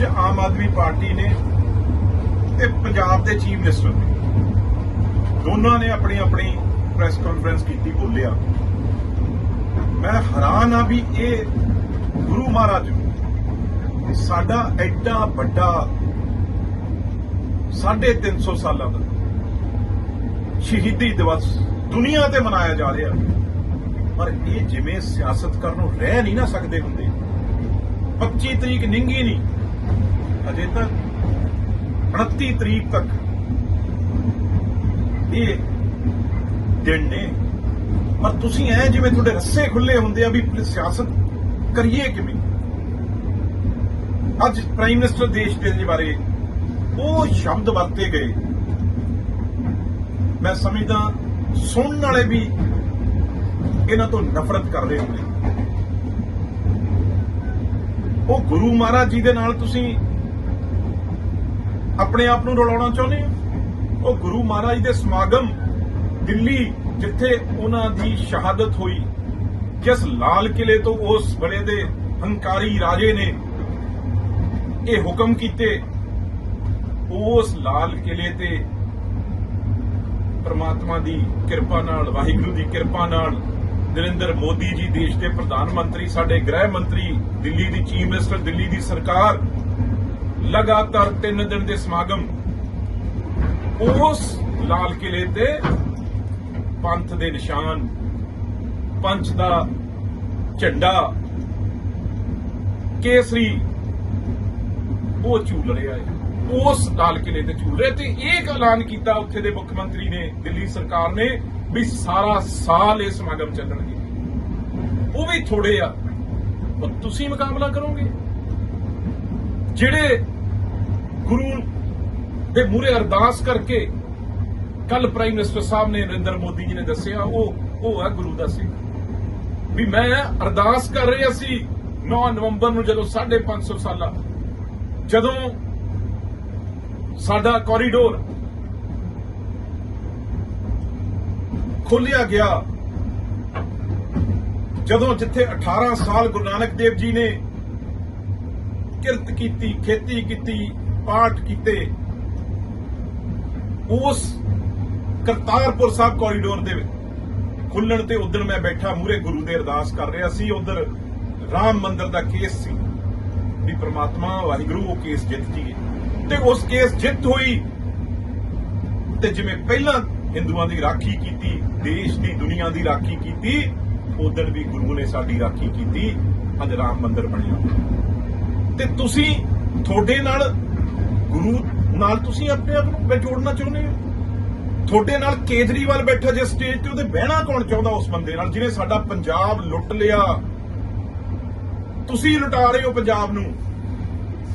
ਅੱਜ ਆਮ ਆਦਮੀ ਪਾਰਟੀ ਨੇ ਤੇ ਪੰਜਾਬ ਦੇ ਚੀਫ ਮਿਨਿਸਟਰ ਨੇ ਦੋਨਾਂ ਨੇ ਆਪਣੀ ਆਪਣੀ ਪ੍ਰੈਸ ਕਾਨਫਰੰਸ ਕੀਤੀ ਬੋਲਿਆ। ਮੈਂ ਹੈਰਾਨ ਆ ਵੀ ਇਹ ਗੁਰੂ ਮਹਾਰਾਜ ਸਾਡਾ ਐਡਾ ਵੱਡਾ 350 ਸਾਲਾਂ ਦਾ ਸ਼ਹੀਦੀ ਦਿਵਸ ਦੁਨੀਆ ਤੇ ਮਨਾਇਆ ਜਾ ਰਿਹਾ। ਪਰ ਇਹ ਜਿਵੇਂ ਸਿਆਸਤ ਕਰਨ ਨੂੰ ਰਹਿ ਨਹੀਂ ਨਾ ਸਕਦੇ ਹੁੰਦੇ 25 ਤਰੀਕ ਨਿੰਗੀ ਨਹੀਂ। ਅਜੇ ਤੱਕ 29 ਤਰੀਕ ਤੱਕ ਇਹ ਦਿਨ ਨੇ। ਪਰ ਤੁਸੀਂ ਐ ਜਿਵੇਂ ਤੁਹਾਡੇ ਰੱਸੇ ਖੁੱਲੇ ਹੁੰਦੇ ਆ ਵੀ ਸਿਆਸਤ ਕਰੀਏ ਕਿਵੇਂ? ਅੱਜ ਪ੍ਰਾਈਮ ਮਿਨਿਸਟਰ ਦੇਸ਼ ਦੇ ਬਾਰੇ ਉਹ ਸ਼ਬਦ ਵਰਤੇ ਗਏ। ਮੈਂ ਸਮਝਦਾ ਸੁਣਨ ਵਾਲੇ ਵੀ ਇਹਨਾਂ ਤੋਂ ਨਫ਼ਰਤ ਕਰਦੇ ਹੋਣਗੇ ਉਹ ਗੁਰੂ ਮਹਾਰਾਜ ਜੀ ਦੇ ਨਾਲ ਤੁਸੀਂ ਆਪਣੇ ਆਪ ਨੂੰ ਰਲਾਉਣਾ ਚਾਹੁੰਦੇ ਹੋ? ਉਹ ਗੁਰੂ ਮਹਾਰਾਜ ਦੇ ਸਮਾਗਮ, ਦਿੱਲੀ, ਜਿੱਥੇ ਉਹਨਾਂ ਦੀ ਸ਼ਹਾਦਤ ਹੋਈ, ਜਿਸ ਲਾਲ ਕਿਲੇ ਤੋਂ ਉਸ ਬੜੇ ਦੇ ਹੰਕਾਰੀ ਰਾਜੇ ਨੇ ਇਹ ਹੁਕਮ ਕੀਤੇ, ਉਸ ਲਾਲ ਕਿਲੇ ਤੇ ਪ੍ਰਮਾਤਮਾ ਦੀ ਕਿਰਪਾ ਨਾਲ, ਵਾਹਿਗੁਰੂ ਦੀ ਕਿਰਪਾ ਨਾਲ ਨਰਿੰਦਰ ਮੋਦੀ ਜੀ, ਦੇਸ਼ ਦੇ ਪ੍ਰਧਾਨ ਮੰਤਰੀ, ਸਾਡੇ ਗ੍ਰਹਿ ਮੰਤਰੀ, ਦਿੱਲੀ ਦੀ ਚੀਫ ਮਿਨਿਸਟਰ, ਦਿੱਲੀ ਦੀ ਸਰਕਾਰ ਲਗਾਤਾਰ 3 ਦਿਨ ਦੇ ਸਮਾਗਮ। ਉਸ ਲਾਲ ਕਿਲੇ ਤੇ ਪੰਥ ਦੇ ਨਿਸ਼ਾਨ, ਪੰਥ ਦਾ ਝੰਡਾ, ਕੇਸਰੀ, ਉਹ ਝੂਲ ਰਿਹਾ ਹੈ। ਉਸ ਲਾਲ ਕਿਲੇ ਤੇ ਝੂਲ ਰਿਹਾ ਤੇ ਇਹ ਐਲਾਨ ਕੀਤਾ ਉੱਥੇ ਦੇ ਮੁੱਖ ਮੰਤਰੀ ਨੇ, ਦਿੱਲੀ ਸਰਕਾਰ ਨੇ, ਵੀ ਸਾਰਾ ਸਾਲ ਇਹ ਸਮਾਗਮ ਚੱਲਣਗੇ। ਉਹ ਵੀ ਥੋੜੇ ਆ ਉਹ ਤੁਸੀਂ ਮੁਕਾਬਲਾ ਕਰੋਗੇ। ਜਿਹੜੇ ਗੁਰੂ ਦੇ ਮੂਹਰੇ ਅਰਦਾਸ ਕਰਕੇ ਕੱਲ ਪ੍ਰਾਈਮ ਮਿਨਿਸਟਰ ਸਾਹਿਬ ਨੇ ਨਰਿੰਦਰ ਮੋਦੀ ਜੀ ਨੇ ਦੱਸਿਆ, ਉਹ ਉਹ ਹੈ ਗੁਰੂ ਦਾ ਸਿੱਖ। ਵੀ ਮੈਂ ਅਰਦਾਸ ਕਰ ਰਿਹਾ ਸੀ 9 ਨਵੰਬਰ ਨੂੰ ਜਦੋਂ 550 ਸਾਲਾ ਜਦੋਂ ਸਾਡਾ ਕੋਰੀਡੋਰ ਖੋਲਿਆ ਗਿਆ, ਜਦੋਂ ਜਿੱਥੇ 18 ਸਾਲ ਗੁਰੂ ਨਾਨਕ ਦੇਵ ਜੀ ਨੇ ਕਿਰਤ ਕੀਤੀ, ਖੇਤੀ ਕੀਤੀ, ਪਾਠ ਕੀਤੇ। ਉਸ ਕਰਤਾਰਪੁਰ ਸਾਹਿਬ ਕੋਰੀਡੋਰ ਦੇ ਖੁੱਲਣ ਤੇ ਉਦੋਂ ਮੈਂ ਬੈਠਾ ਮੂਰੇ ਗੁਰੂ ਦੇ ਅਰਦਾਸ ਕਰ ਰਿਹਾ ਸੀ। ਉਧਰ ਰਾਮ ਮੰਦਰ ਦਾ ਕੇਸ ਸੀ ਵੀ ਪ੍ਰਮਾਤਮਾ, ਵਾਹਿਗੁਰੂ, ਉਹ ਕੇਸ ਜਿੱਤ ਜੀਏ। ਤੇ ਉਸ ਕੇਸ ਜਿੱਤ ਹੋਈ ਤੇ ਜਿਵੇਂ ਪਹਿਲਾਂ ਹਿੰਦੂਆਂ ਦੀ ਰਾਖੀ ਕੀਤੀ, ਦੇਸ਼ ਦੀ, ਦੁਨੀਆ ਦੀ ਰਾਖੀ ਕੀਤੀ ਉਦੋਂ ਵੀ ਗੁਰੂ ਨੇ ਸਾਡੀ ਰਾਖੀ ਕੀਤੀ, ਅੱਜ ਰਾਮ ਮੰਦਰ ਬਣਿਆ। ਤੇ ਤੁਸੀਂ ਤੁਹਾਡੇ ਨਾਲ ਗੁਰੂ ਨਾਲ ਤੁਸੀਂ ਆਪਣੇ ਆਪ ਨੂੰ ਜੋੜਨਾ ਚਾਹੁੰਦੇ ਹੋ? ਤੁਹਾਡੇ ਨਾਲ ਕੇਜਰੀਵਾਲ ਬੈਠਾ ਜੇ ਸਟੇਜ ਤੇ, ਉਹਦੇ ਬਹਿਣਾ ਕੌਣ ਚਾਹੁੰਦਾ ਉਸ ਬੰਦੇ ਨਾਲ ਜਿਹਨੇ ਸਾਡਾ ਪੰਜਾਬ ਲੁੱਟ ਲਿਆ? ਤੁਸੀਂ ਲੁਟਾ ਰਹੇ ਹੋ ਪੰਜਾਬ ਨੂੰ।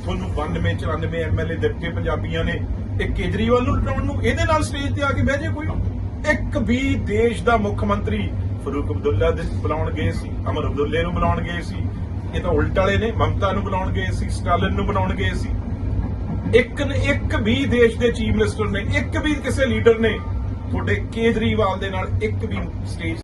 ਤੁਹਾਨੂੰ 92 94 ਐਮਐਲਏ ਦਿੱਤੇ ਪੰਜਾਬੀਆਂ ਨੇ। ਇਹ ਕੇਜਰੀਵਾਲ ਨੂੰ ਲੁਟਾਉਣ ਨੂੰ ਇਹਦੇ ਨਾਲ ਸਟੇਜ ਤੇ ਆ ਕੇ ਬਹਿ ਜੇ ਕੋਈ? ਇੱਕ ਵੀ ਦੇਸ਼ ਦਾ ਮੁੱਖ ਮੰਤਰੀ ਫਰੂਕ ਅਬਦੁੱਲਾ ਦੇ ਬੁਲਾਉਣ ਗਏ ਸੀ, ਅਮਰ ਅਬਦੁੱਲੇ ਨੂੰ ਬੁਲਾਉਣ ਗਏ ਸੀ। ਇਹ ਤਾਂ ਉਲਟ ਵਾਲੇ ਨੇ, ਮਮਤਾ ਨੂੰ ਬਣਾਉਣ ਗਏ ਸੀ, ਸਟਾਲਿਨ ਨੂੰ ਬਣਾਉਣ ਗਏ ਸੀ। ਇੱਕ ਇੱਕ ਵੀ ਦੇਸ਼ ਦੇ ਚੀਫ ਮਿਨਿਸਟਰ ਨੇ, ਇੱਕ ਵੀ ਕਿਸੇ ਲੀਡਰ ਨੇ, ਤੁਹਾਡੇ ਕੇਜਰੀਵਾਲ ਦੇ ਨਾਲ ਇੱਕ ਵੀ ਸਟੇਜ